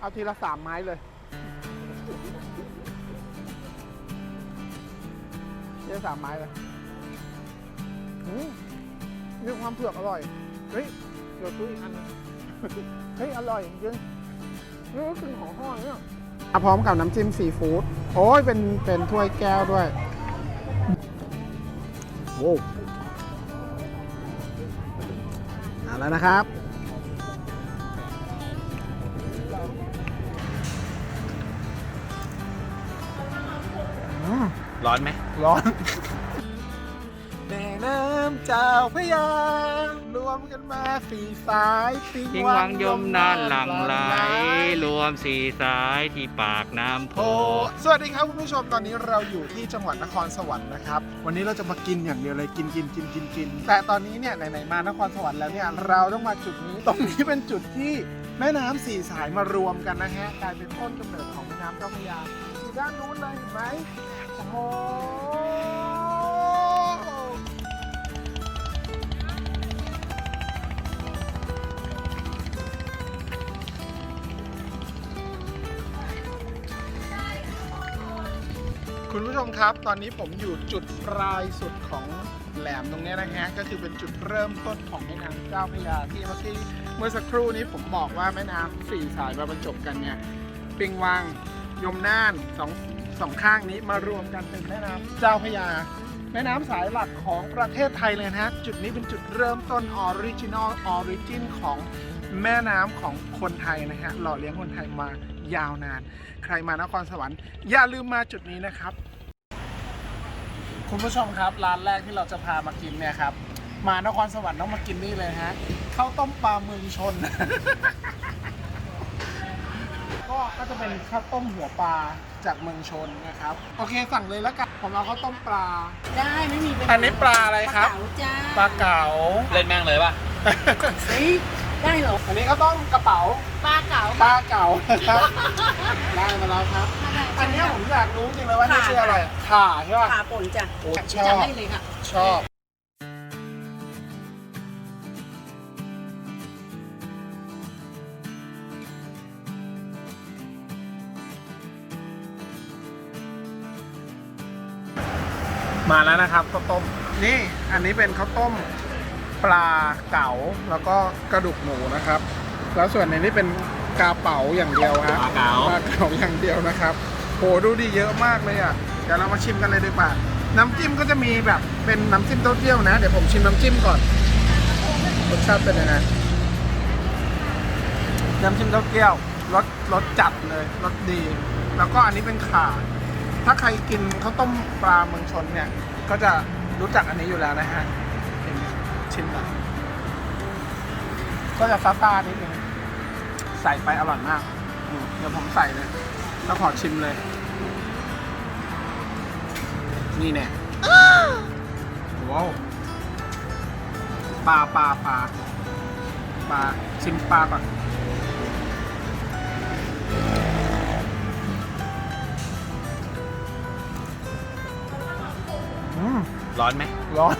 เอาทีละสามไม้เลยทีละสามไม้เลยอืมมีความเผือกอร่อย เฮ้ย เดี๋ยวซื้ออีกอันหนึงเฮ้ย อร่อยจริงๆนี่ก็คือของห่อเนี่ยมาพร้อมกับน้ำจิ้มซีฟู้ด โอ้ย เป็น เป็นถ้วยแก้วด้วยโว้วเอาแล้วนะครับ ร้อนไหมร้อนแม่น้ำเจ้าพระยารวมกันมาสี่สายสิงทิ้งวังยมนานหลังไหลรวมสีสายที่ปากน้ำโพ โอ้สวัสดีครับคุณผู้ชมตอนนี้เราอยู่ที่จังหวัดนครสวรรค์นะครับ วันนี้เราจะมากินอย่างเดียวเลยกินกินกินกินกินแต่ตอนนี้เนี่ยไหนๆมานครสวรรค์แล้วเนี่ยเราต้องมาจุดนี้ตรงนี้เป็นจุดที่แม่น้ำสี่สายมารวมกันนะฮะกลายเป็นต้นกำเนิดของแม่น้ำเจ้าพระยาอยู่ด้านนู้นเลยเห็นไหม โหคุณผู้ชมครับ ตอนนี้ผมอยู่จุดปลายสุดของแหลมตรงนี้นะฮะ ก็คือเป็นจุดเริ่มต้นของแม่น้ำเจ้าพระยาที่เมื่อกี้เมื่อสักครู่นี้ผมบอกว่าแม่น้ำสี่สายมาบรรจบกันเนี่ยปิงวังยมน่านสอง สองข้างนี้มารวมกันเป็นแม่น้ำเจ้าพระยา แม่น้ำสายหลักของประเทศไทยเลยนะฮะจุดนี้เป็นจุดเริ่มต้นออริจินอลออริจินของแม่น้ำของคนไทยนะฮะหล่อเลี้ยงคนไทยมายาวนาน ใครมานครสวรรค์อย่าลืมมาจุดนี้นะครับ คุณผู้ชมครับร้านแรกที่เราจะพามากินเนี่ยครับ มานครสวรรค์ต้องมากินนี่เลยฮะข้าวต้มปลาเมืองชน ก็ก็จะเป็นข้าวต้มหัวปลา จากเมืองชนนะครับ โอเคสั่งเลยแล้วกันผมเอาข้าวต้มปลา ได้ไม่มีปัญหาอันนี้ปลาอะไรครับ ปลาเก๋าจ้าปลาเก๋าเล่นแม่งเลยป่ะเฮ้ยได้เหรอ อันนี้ข้าวต้มกระเป๋าปลาเก๋าปลาเก๋านะครับได้มาแล้วครับ อันเนี้ยผมอยากรู้จริงเลยว่านี่ชื่ออะไรข่าใช่ป่ะขาป่นจ้ะโอ้ชจัอดบให้เลยค่ะ ชอบ มาแล้วนะครับข้าวต้ม นี่อันนี้เป็นข้าวต้มปลาเก๋าแล้วก็กระดูกหมูนะครับ แล้วส่วนในนี้เป็นกาเป๋าอย่างเดียวฮะปลาเก๋า ปลาเก๋าอย่างเดียวนะครับโหดูดีเยอะมากเลยอะเดี๋ยวเรามาชิมกันเลยดีกว่าน้ำจิ้มก็จะมีแบบเป็นน้ำจิ้มเต้าเจี้ยวนะ เดี๋ยวผมชิมน้ำจิ้มก่อนรสชาติเป็นยังไงน้ำจิ้มเต้าเจี้ยวรสรสจัดเลยรสดี แล้วก็อันนี้เป็นข่า ถ้าใครกินข้าวต้มปลาเมืองชนเนี่ย ก็จะรู้จักอันนี้อยู่แล้วนะฮะชิมหน่อยก็จะซาซานิดนึงใส่ไปอร่อยมากอืมเดี๋ยวผมใส่เลย แล้วขอชิมเลย นี่แน่ว้าวปลาปลาปลาปลาชิมปลาก่อน ร้อนไหมร้อน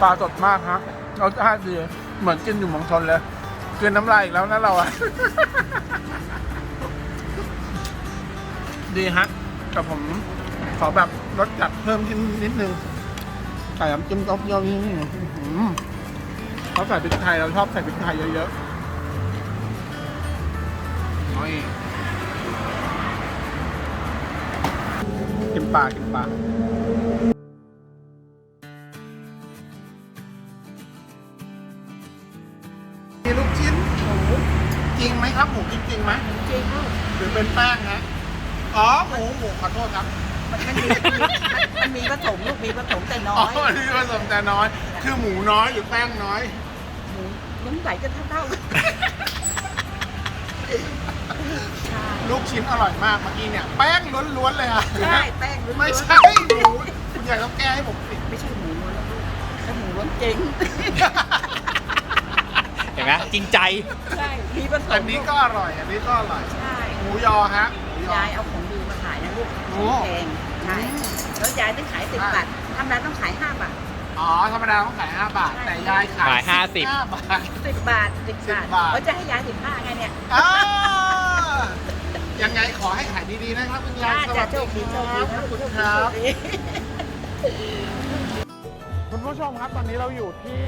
ปลาสดมากฮะรสชาติดีเหมือนกินอยู่เมองชนเลยกินน้ำลายอีกแล้วนะเราอะดีฮะแต่ผมขอแบบรสจัดเพิ่มขึ้นนิดนึงใส่น้ำจิ้มเต้าเจี้ยวนี่อื้อหือเขาใส่พริกไทยเราชอบใส่พริกไทยเยอะๆน้อยกิน ปลากินปลามีลูกชิ้นหมูจริงไหมครับหมูจริงๆไหมจริงลูกหรือเป็นแป้งฮะอ๋อหมูหมูขอโทษครับ มันมันมีมันมีผสมลูกมีผสมแต่น้อ๋ออยนี่ผสมแต่น้อย คือหมูน้อยหรือแป้งน้อย หมูน้ำใสก็เท่าๆกัน ลูกชิ้นอร่อยมากเมื่อกี้เนี่ย แป้งล้วนๆเลยอะใช่แป้งล้วนๆไม่ใช่หมูคุณยายต้องแก้ให้ผมสิไม่ใช่หมูล้วนแล้วลูกถ้าหมูล้วนจริงเห็นไหมจริงใจ ใช่มีผสมอันนี้ก็อร่อยอันนี้ก็อร่อย ใช่หมูยอฮะหมูยอยายเอาของดีมาขายนะลูกโอ้แพงใช่แล้วยายต้องขายสิบบาททำร้านต้องขายห้าบาทอ๋อธรรมดาต้องขาย 5 บาท แต่ยายขายขายห้าสิบ15บาทสิบบาทสิบบาท10บาทเขาจะให้ยายสิบห้าไงเนี่ยอ่า ยังไงขอให้ขายดีๆนะครับคุณยายน่าสจะวัสโชดีคดีโชคคดีรับนะขอบคุณโชครับดีคุณผู้ชมครับตอนนี้เราอยู่ที่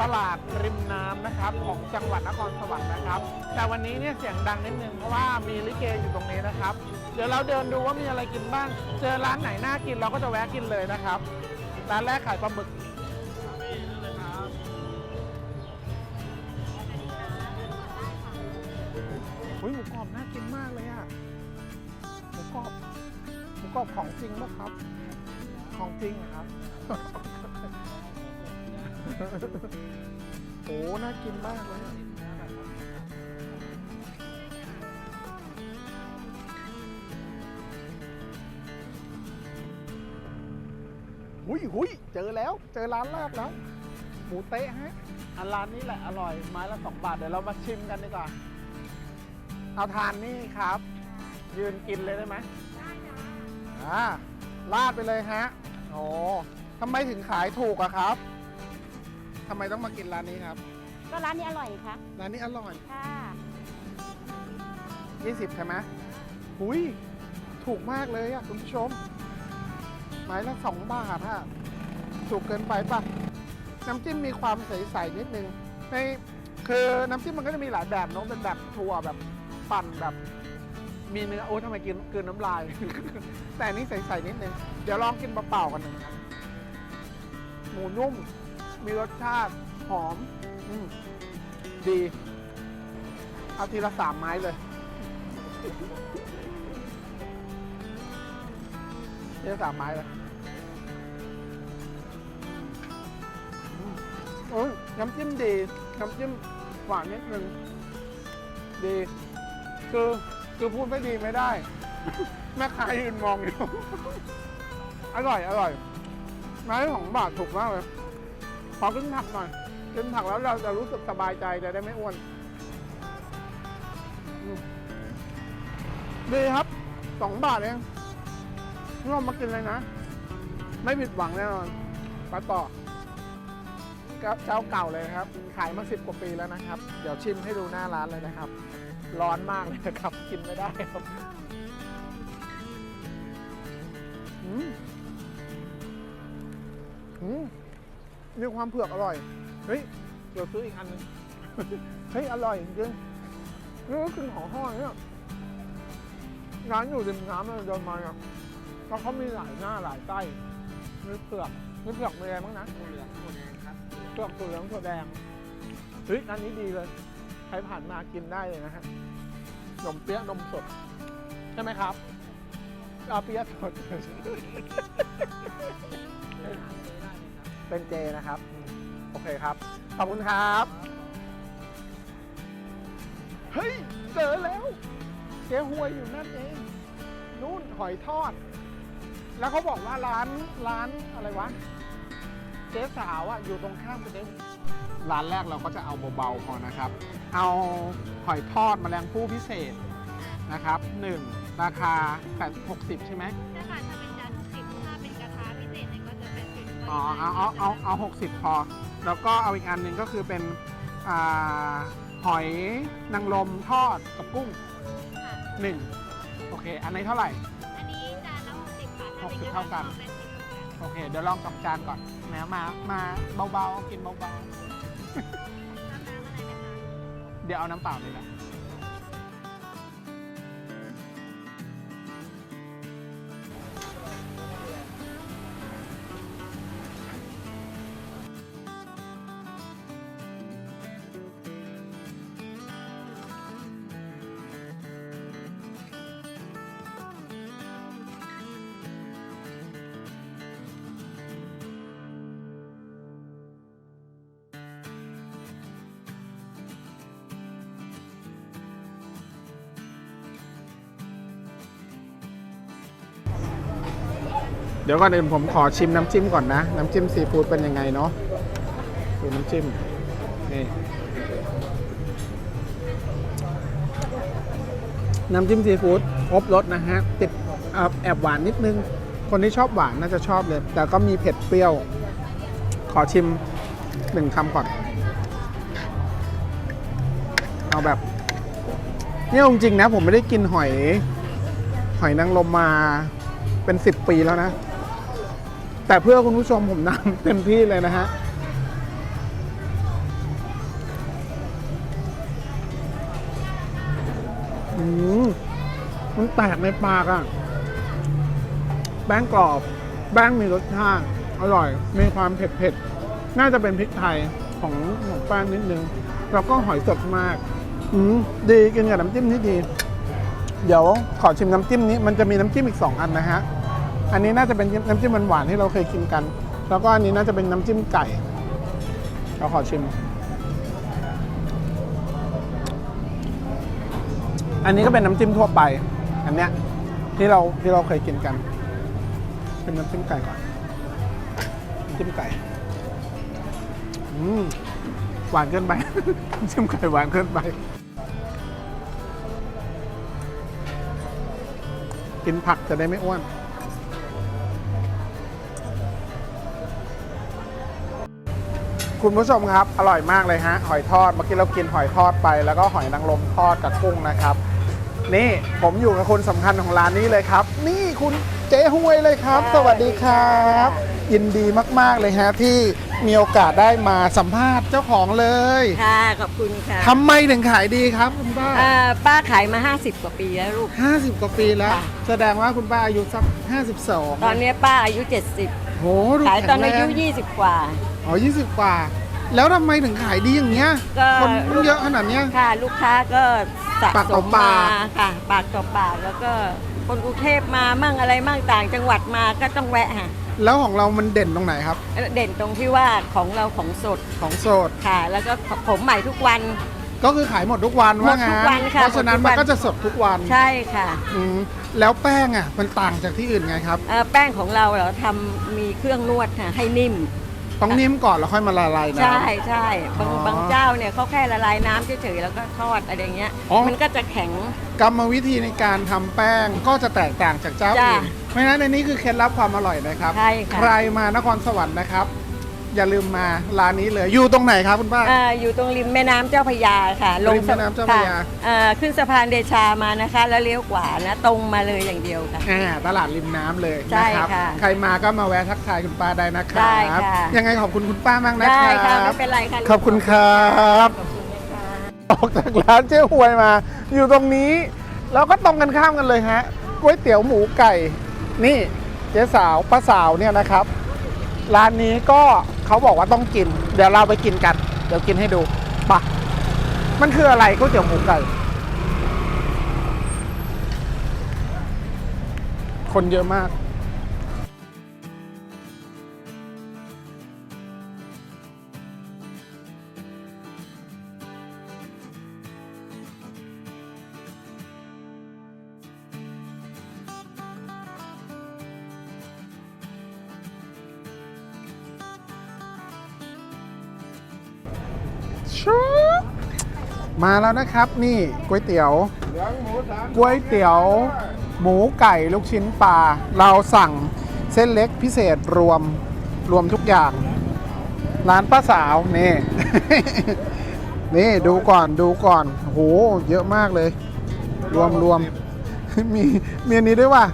ตลาดริมน้ำนะครับ ของจังหวัดนครสวรรค์นะครับ แต่วันนี้เนี่ยเสียงดังนิดนึงเพราะว่ามีลิเกอยู่ตรงนี้นะครับ เดี๋ยวเราเดินดูว่ามีอะไรกินบ้าง เจอร้านไหนน่ากินเราก็จะแวะกินเลยนะครับ ร้านแรกขายปลาหมึก รอบหมูกรอบของจริงปะครับ ของจริงเหรอครับ โอ้น่ากินมากเลยอะหุยหุยเจอแล้ว เจอร้านแรกแล้ว หมูเต๊ะฮะอันร้านนี้แหละอร่อยไม้ละสองบาทเดี๋ยวเรามาชิมกันดีกว่า เอาทานนี่ครับ ยืนกินเลยได้ไหมได้จ้าอ่าลาดไปเลยฮะโอ้ทำไมถึงขายถูกอะครับทำไมต้องมากินร้านนี้ครับก็ร้านนี้อร่อยคะร้านนี้อร่อย ค่ะ 20ใช่ไหมหุยถูกมากเลยอะคุณผู้ชม ไม้ละ2บาทอะถูกเกินไปปะน้ำจิ้มมีความใสๆนิดนึงในคือน้ำจิ้มมันก็จะมีหลายแบบเน้องเป็นแบบถั่วแบบปั่นแบบ มีเนื้อโอ้ทำไมกินกินน้ำลาย แต่อันนี้ใส่ๆนิดนึงเดี๋ยวลองกินเปล่าๆกันหนึ่งครับหมูนุ่ม มีรสชาติหอม อืมดีเอาทีละสามไม้เลยทีละสามไม้เลยอืมโอ้ยน้ำจิ้มดี น้ำจิ้มหวานนิดนึงดีคือ คือพูดไม่ดีไม่ได้ แม่ค้ายืนมองอยู่ อร่อยอร่อยไม้ของบาทถูกมากเลย ขอขึ้นผักหน่อยขึ้นผักแล้วเราจะรู้สึกสบายใจจะได้ไม่อ้วน ดีครับสองบาทเองนี่เรามากินเลยนะ ไม่ผิดหวังแน่นอนปลาต่อครับเจ้าเก่าเลยครับ ขายมาสิบกว่าปีแล้วนะครับ เดี๋ยวชิมให้ดูหน้าร้านเลยนะครับ ร้อนมากเลยนะครับ กินไม่ได้ครับอืมอืมมีความเผือกอร่อย เฮ้ย เดี๋ยวซื้ออีกอันหนึงเฮ้ย อร่อยจริงๆนี่ก็คือของห่อเนี่ยร้านอยู่ริมน้ำเลยเดินมาเนี่ยแล้วเขามีหลายหน้าหลายไส้มีเผือกมีเผือกมีอะไรบ้างนะถั่วเหลืองถั่วแดงครับเผือกถั่วเหลืองถั่วแดงเฮ้ยอันนี้ดีเลย ใครผ่านมากินได้เลยนะฮะ นมเปี๊ยะนมสด ใช่ไหมครับอาเปี๊ยะสด เป็นเจนะครับ โอเคครับ ขอบคุณครับ เฮ้ย เจอแล้ว เจ๊หวยอยู่นั่นเอง นู่นหอยทอด แล้วเขาบอกว่าร้านร้านอะไรวะ เจ๊สาวอะอยู่ตรงข้ามกับเจ๊ ร้านแรกเราก็จะเอาเบาๆพอนะครับ เอาหอยทอดแมลงภู่พิเศษนะครับหนึ่งราคา8 60 ใช่ไหมใช่ค่ะถ้าเป็นจานสิบถ้าเป็นกระทะพิเศษเนี่ยก็จะเป็นสิบอ๋อเอาเอาเอาเอาหกสิบพอ แล้วก็เอาอีกอันหนึ่งก็คือเป็นอ่าหอยนางรมทอดกับกุ้งหนึ่งโอเค อันนี้เท่าไหร่ อันนี้จานละหกสิบค่ะหกสิบเท่ากันเป็นสิบเหมือนกันโอเค เดี๋ยวลองกับจานก่อนแหมมา มาเบาๆ กินเบาน้ำน้ำอะไรไหมคะๆ เดี๋ยวเอาน้ำเปล่าเลยแหละ เดี๋ยวก่อนอื่นผมขอชิมน้ำจิ้มก่อนนะ น้ำจิ้มซีฟู้ดเป็นยังไงเนาะดูน้ำจิ้ม นี่ น้ำจิ้มซีฟู้ดครบรสนะฮะ ติดแอบหวานนิดนึง คนที่ชอบหวานน่าจะชอบเลย แต่ก็มีเผ็ดเปรี้ยว ขอชิมหนึ่งคำก่อน เอาแบบเนี่ยจริงๆนะ ผมไม่ได้กินหอย หอยนางรมมาเป็นสิบปีแล้วนะ แต่เพื่อคุณผู้ชมผมนำเต็มที่เลยนะฮะมันแตกในปากอะแป้งกรอบแป้งมีรสชาติ อร่อย มีความเผ็ดๆ น่าจะเป็นพริกไทยของของแป้งนิดนึง แล้วก็หอยสดมาก อืมดีกินกับน้ำจิ้มนี่ดี เดี๋ยวขอชิมน้ำจิ้มนี้ มันจะมีน้ำจิ้มอีก2อันนะฮะ อันนี้น่าจะเป็นน้ำจิ้มหวานๆที่เราเคยกินกัน แล้วก็อันนี้น่าจะเป็นน้ำจิ้มไก่ เราขอชิม อันนี้ก็เป็นน้ำจิ้มทั่วไป อันเนี้ยที่เราที่เราเคยกินกัน เป็นน้ำจิ้มไก่ก่อนน้ำจิ้มไก่อืมหวานเกินไปน้ำจิ้มไก่หวานเกินไป กินผักจะได้ไม่อ้วน คุณผู้ชมครับ อร่อยมากเลยฮะ หอยทอด เมื่อกี้เรากินหอยทอดไป แล้วก็หอยนางรมทอดกับกุ้งนะครับ นี่ผมอยู่กับคนสำคัญของร้านนี้เลยครับ นี่คุณเจ๊ห้วยเลยครับ สวัสดีครับ ยินดีมาก ๆ เลยฮะ ที่มีโอกาสได้มาสัมภาษณ์เจ้าของเลยค่ะ ขอบคุณค่ะทำไมถึงขายดีครับคุณป้าอ่าป้าขายมา 50 กว่าปีแล้วลูก 50 กว่าปีแล้ว ค่ะ แสดงว่าคุณป้าอายุสัก 52ตอนนี้ป้าอายุโหดู70ขายตอนอายุแข็งแรง20 กว่า อ๋อ20 กว่า แล้วทำไมถึงขายดีอย่างเงี้ย ก็ คนมันเยอะขนาดเนี้ย ค่ะลูกค้าก็สะปากสต่อมปามาก ค่ะปากต่อปากแล้วก็คนกรุงเทพมามั่งอะไรมั่งต่างจังหวัดมาก็ต้องแวะค่ะแล้วของเรามันเด่นตรงไหนครับ เด่นตรงที่ว่าของเราของสดของโสด ค่ะ แล้วก็ผมใหม่ทุกวัน ก็คือขายหมดทุกวันว่าหมดทุงั้กวันค่ะเพราะฉะนั้นหมดทุกวัมันนก็จะสดทุกวันใช่ค่ะอืมแล้วแป้งอะมันต่างจากที่อื่นไงครับ เอ่อแป้งของเราเราทำมีเครื่องนวดค่ะให้นิ่ม ต้องนิ่มก่อนแล้วค่อยมาละลายน้ำ ใช่ใช่บางอ๋อบางเจ้าเนี่ยเขาแค่ละลายน้ำเฉยๆแล้วก็ทอดอะไรอย่างเงี้ย อ๋อ มันก็จะแข็ง กรรมวิธีในการทำแป้งก็จะแตกต่างจากเจ้าจ้ะอื่นเพราะฉะนั้นในนี้คือเคล็ดลับความอร่อยนะครับ ใช่ค่ะ ใครมานครสวรรค์นะครับ อย่าลืมมาร้านนี้เลย อยู่ตรงไหนครับคุณป้าเอ่ออยู่ตรงริมแม่น้ำเจ้าพระยาค่ะริมแม่น้ำเจ้าพระยา ค่เอ่อขึ้นสะพานเดชามานะคะ แล้วเลี้ยวขวานะตรงมาเลยอย่างเดียวค่ะ อ่าตลาดริมน้ำเลยใช่นะครับค่ะใครมาก็มาแวะทักทายคุณป้าได้นะครัได้บ ค่ะ ยังไงขอบคุณคุณป้ามากนะได้ครัค่ะบไม่เป็นไรค่ะขอบคุณครับ ขอบคุณนะคะ ออกจากร้านเจ๊หวยมา อยู่ตรงนี้ แล้วก็ตรงกันข้ามกันเลยฮะก๋วยเตี๋ยวหมูไก่ นี่เจ๊สาวป้าสาวเนี่ยนะครับ ร้านนี้ก็ เขาบอกว่าต้องกิน เดี๋ยวเราไปกินกัน เดี๋ยวกินให้ดูปะมันคืออะไรก๋วยเตี๋ยวหมูไก่คนเยอะมาก ชุบมาแล้วนะครับนี่ก๋วยเตี๋ยวก๋วยเตี๋ยว หมูไก่ลูกชิ้นปลาเราสั่งเส้นเล็กพิเศษรวมรวมทุกอย่าง ร้านป้าสาวนี่ นี่ดูก่อนดูก่อนโหเยอะมากเลย รวมรวมมีมีอันนี้ด้วยว่ะ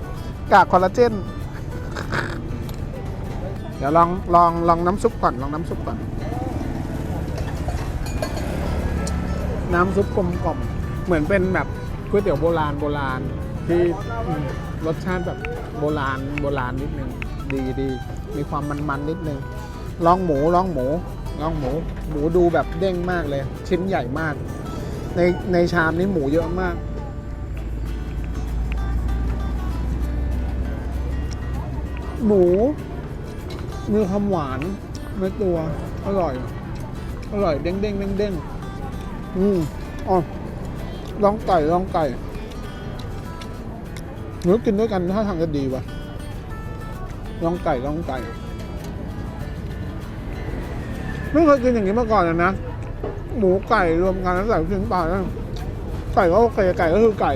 กากคอลลาเจนเดี๋ยวลองลองลองน้ำซุปก่อนลองน้ำซุปก่อน น้ำซุปกลมกล่อมเหมือนเป็นแบบก๋วยเตี๋ยวโบราณโบราณที่อืมรสชาติแบบโบราณโบราณนิดนึงดีดีมีความมันๆนิดนึงลองหมูลองหมูลองหมู หมูดูแบบเด้งมากเลย ชิ้นใหญ่มาก ในในชามนี้หมูเยอะมาก หมูมีความหวานในตัวอร่อย อร่อยเด้งเด้งเด้งเด้ง อืมอ๋อลองไก่ลองไก่หรือกินด้วยกันถ้าทางจะดีว่ะลองไก่ลองไก่ ไม่เคยกินอย่างนี้มาก่อนเลยนะ หมูไก่รวมกันแล้วใส่ลูกชิ้นปลาแล้วไก่ก็โอเคไก่ก็คือไก่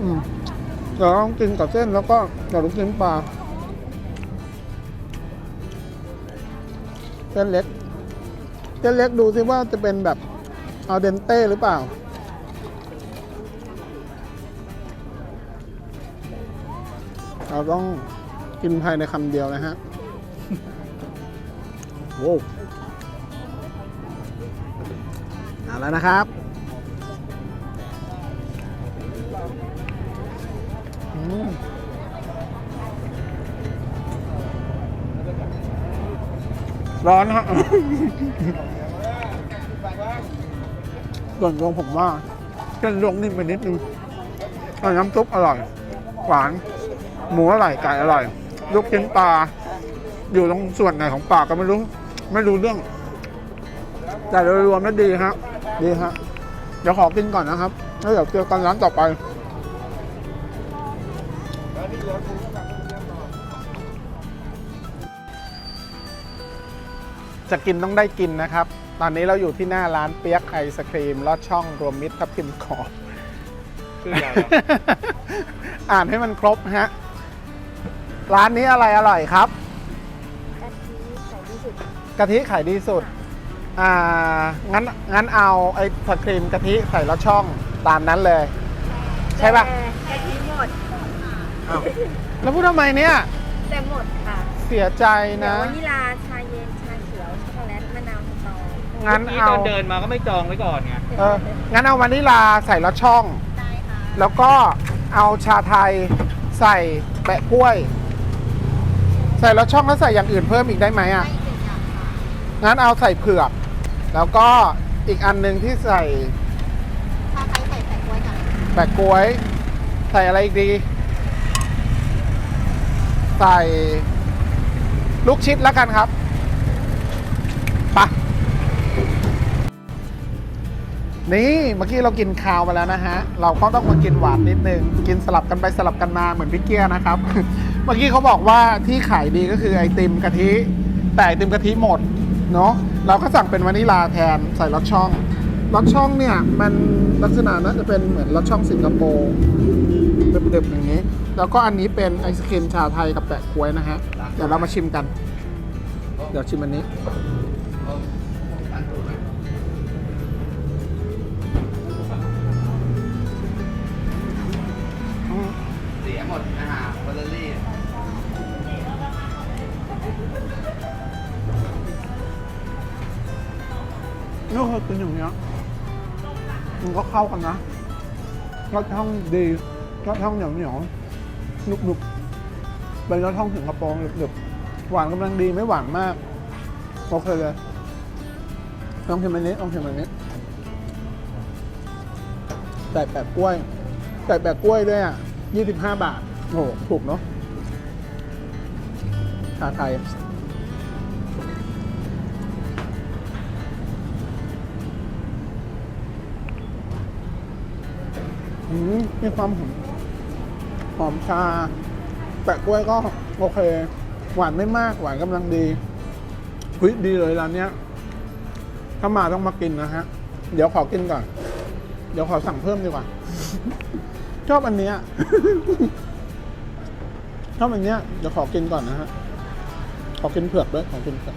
อืมเดี๋ยวลองกินกับเส้นแล้วก็กับลูกชิ้นปลาเส้นเล็กเส้นเล็กดูซิว่าจะเป็นแบบ เอาเดนเต้หรือเปล่า เราต้องกินภายในคำเดียวนะฮะโว้วเอาแล้วนะครับอืมร้อนฮะ ส่วนตัวผมว่าเส้นลวกนิ่มไปนิดนึงน้ำซุปอร่อย หวาน หมูอร่อยไก่อร่อย ลูกชิ้นปลา อยู่ตรงส่วนไหนของปากก็ไม่รู้ ไม่รู้เรื่อง แต่โดยรวมแล้วดีฮะดีฮะเดี๋ยวขอกินก่อนนะครับ แล้วเดี๋ยวเจอกันร้านต่อไปจะกินต้องได้กินนะครับ ตอนนี้เราอยู่ที่หน้าร้านเปียกไอศครีมลอดช่องรวมมิตรทับทิมกรอบชื่อยาวครับอ่านให้มันครบฮะ ร้านนี้อะไรอร่อยครับ กะทิขายดีสุด อ่า งั้น งั้นเอาไอ้สครีมกะทิใส่ลอดช่องตามนั้นเลย ใช่ปะกะทิหมดอ้าวแล้วพูดทำไมเนี่ย แต่หมดค่ะเสียใจเดี๋ยนะววานิลาช งั้นเมื่อกี้เอา ตอนเดินมาก็ไม่จองไว้ก่อนไงเอองั้นเอาวานิลาใส่ลอดช่อง ได้ค่ะแล้วก็เอาชาไทยใส่แปะกล้วย ใส่ลอดช่องแล้วใส่อย่างอื่นเพิ่มอีกได้ไหมอะ ไม่เป็นอย่างค่ะงั้นเอาใส่เผือก แล้วก็อีกอันหนึ่งที่ใส่ชาไทยใส่ใส่กล้วยกับแปะกล้วย ใส่อะไรอีกดี ใส่ลูกชิดแล้วกันครับ นี่เมื่อกี้เรากินคาวมาแล้วนะฮะ เราก็ต้องมากินหวานนิดนึง กินสลับกันไปสลับกันมาเหมือนพี่เกียร์นะครับ เมื่อกี้เขาบอกว่าที่ขายดีก็คือไอติมกะทิ แต่ไอติมกะทิหมดเนาะ เราก็สั่งเป็นวานิลาแทนใส่ลอดช่องลอดช่องเนี่ยมันลักษณะน่าจะเป็นเหมือนลอดช่องสิงคโปร์เด็บๆอย่างนี้ แล้วก็อันนี้เป็นไอศครีมชาไทยกับแปะกล้วยนะฮะ เดี๋ยวเรามาชิมกัน เดี๋ยวชิมอันนี้ กินอย่างเงี้ยมันก็เข้ากันนะรสช่องดีรสช่องเหนียวเหนียวหนุบหนุบๆเป็นรสช่องถึงกระโปรงหนึบๆหวานกำลังดีไม่หวานมากโอเคเลยลองชิมอันนี้ลองชิมอันนี้ใส่แปะกล้วยใส่แปะกล้วยด้วยอะยี่สิบห้าบาทโอ้โหถูกเนาะชาไทย อืมมีความหอมหอมชา แปะกล้วยก็โอเค หวานไม่มากหวานกำลังดีเฮ้ยดีเลยร้านเนี้ย ถ้ามาต้องมากินนะฮะ เดี๋ยวขอกินก่อน เดี๋ยวขอสั่งเพิ่มดีกว่า ชอบอันเนี้ยชอบอันเนี้ยเดี๋ยวขอกินก่อนนะฮะ ขอกินเผือกด้วยขอกินเผือก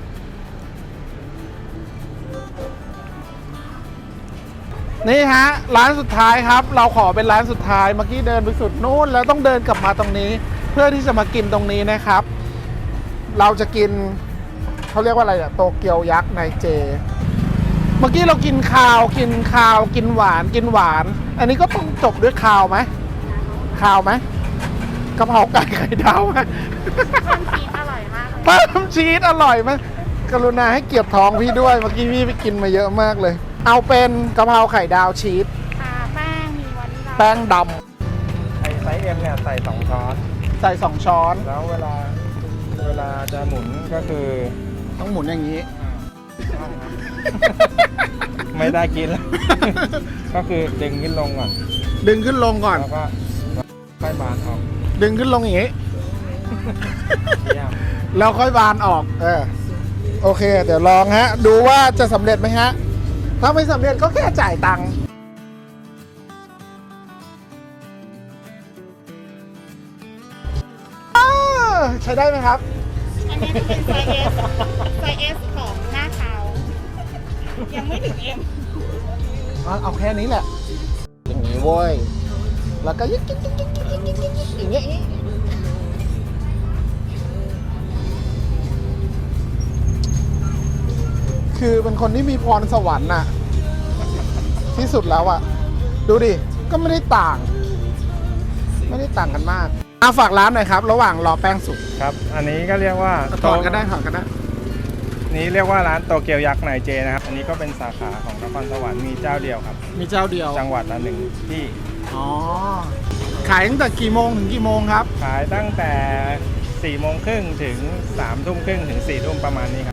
นี่ฮะ ร้านสุดท้ายครับ เราขอเป็นร้านสุดท้ายเมื่อกี้เดินไปสุดนู้นแล้วต้องเดินกลับมาตรงนี้ เพื่อที่จะมากินตรงนี้นะครับ เราจะกินเขาเรียกว่าอะไรอะโตเกียวยักษ์ในเจ เมื่อกี้เรากินข้าวกินข้าวกินหวานกินหวาน อันนี้ก็ต้องจบด้วยข้าวไหมข้าวไหมกะเพราไก่ไข่ดาวไหมเพิ่มชีสอร่อยมากเลยเพิ่มชีสอร่อยไหมกรุณาให้เกียรติท้องพี่ด้วยเมื่อกี้พี่ไปกินมาเยอะมากเลย เอาเป็นกะเพราไข่ดาวชีสค่ะแป้งมีวานิลาแป้งดไอไซส์เอ็มเนี่ยใส่สองช้อนำใส่สองช้อน แล้วเวลาเวลาจะหมุนก็คือต้องหมุนอย่างนี้ ไม่ได้กินแล้ว ก็คือดึงขึ้นลงก่อน ดึงขึ้นลงก่อน แล้วก็ค่อยบานออกดึงขึ้นลงอย่างนี้ เยี่ยมแล้วค่อยบานออก เออ โอเค เดี๋ยวลองฮะ ดูว่าจะสำเร็จไหมฮะ ถ้าไม่สำเร็จก็แค่จ่ายตังค์ใช้ได้ไหมครับ อันนี้จะเป็นไซส์ไซส์ของหน้าเขายังไม่ถึงเอ็มเอาแค่นี้แหละอย่างนี้เว้ย แล้วก็ยิกยิกยิกยิกยิกยิกยิกอย่างเงี้ยอย่างเงี้ย คือเป็นคนที่มีพรสวรรค์น่ะ ที่สุดแล้วอะดูดิ ก็ไม่ได้ต่าง ไม่ได้ต่างกันมากอาฝากร้านหน่อยครับ ระหว่างรอแป้งสุกครับ อันนี้ก็เรียกว่าถอนก็ได้ถอนก็ได้นี้เรียกว่าร้านโตเกียวยักษ์นายเจนะครับ อันนี้ก็เป็นสาขาของนครสวรรค์มีเจ้าเดียวครับ มีเจ้าเดียว จังหวัดละหนึ่งที่ อ๋อ ขายตั้งแต่กี่โมงถึงกี่โมงครับ ขายตั้งแต่4ี่โมงครึ่งถึง3ามทุ่มครึ่งถึง4ี่ทุ่มประมาณนี้ครับ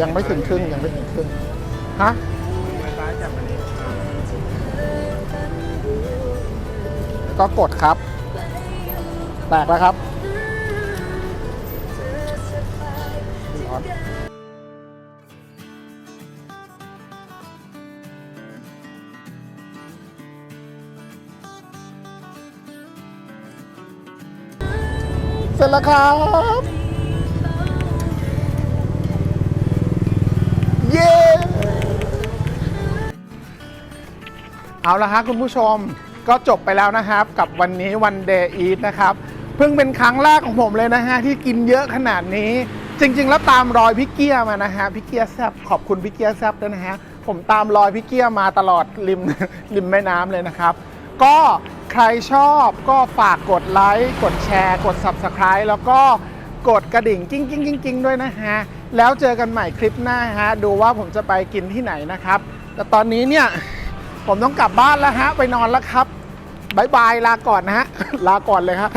ยังไม่ถึงครึ่งยังไม่ถึงครึ่งฮะไฟฟ้าจับอันนี้ก็กดครับ แตกแล้วครับร้อนเสร็จแล้วครับ เอาละฮะคุณผู้ชมก็จบไปแล้วนะครับ กับวันนี้วันเดย์อีทนะครับ เพิ่งเป็นครั้งแรกของผมเลยนะฮะ ที่กินเยอะขนาดนี้ จริง ๆ แล้วตามรอยพี่เกียมานะฮะพี่เกียแซบขอบคุณพี่เกียแซบด้วยนะฮะผมตามรอยพี่เกียมาตลอดริมริมแม่น้ำเลยนะครับ ก็ใครชอบก็ฝากกดไลค์กดแชร์ กด Subscribe แล้วก็กดกระดิ่งกิ้งกิ้งกิ้งกิ้งด้วยนะฮะ แล้วเจอกันใหม่คลิปหน้าฮะ ดูว่าผมจะไปกินที่ไหนนะครับ แต่ตอนนี้เนี่ย ผมต้องกลับบ้านแล้วฮะ ไปนอนแล้วครับบายบายลาก่อนนะฮะ ลาก่อนเลยครับ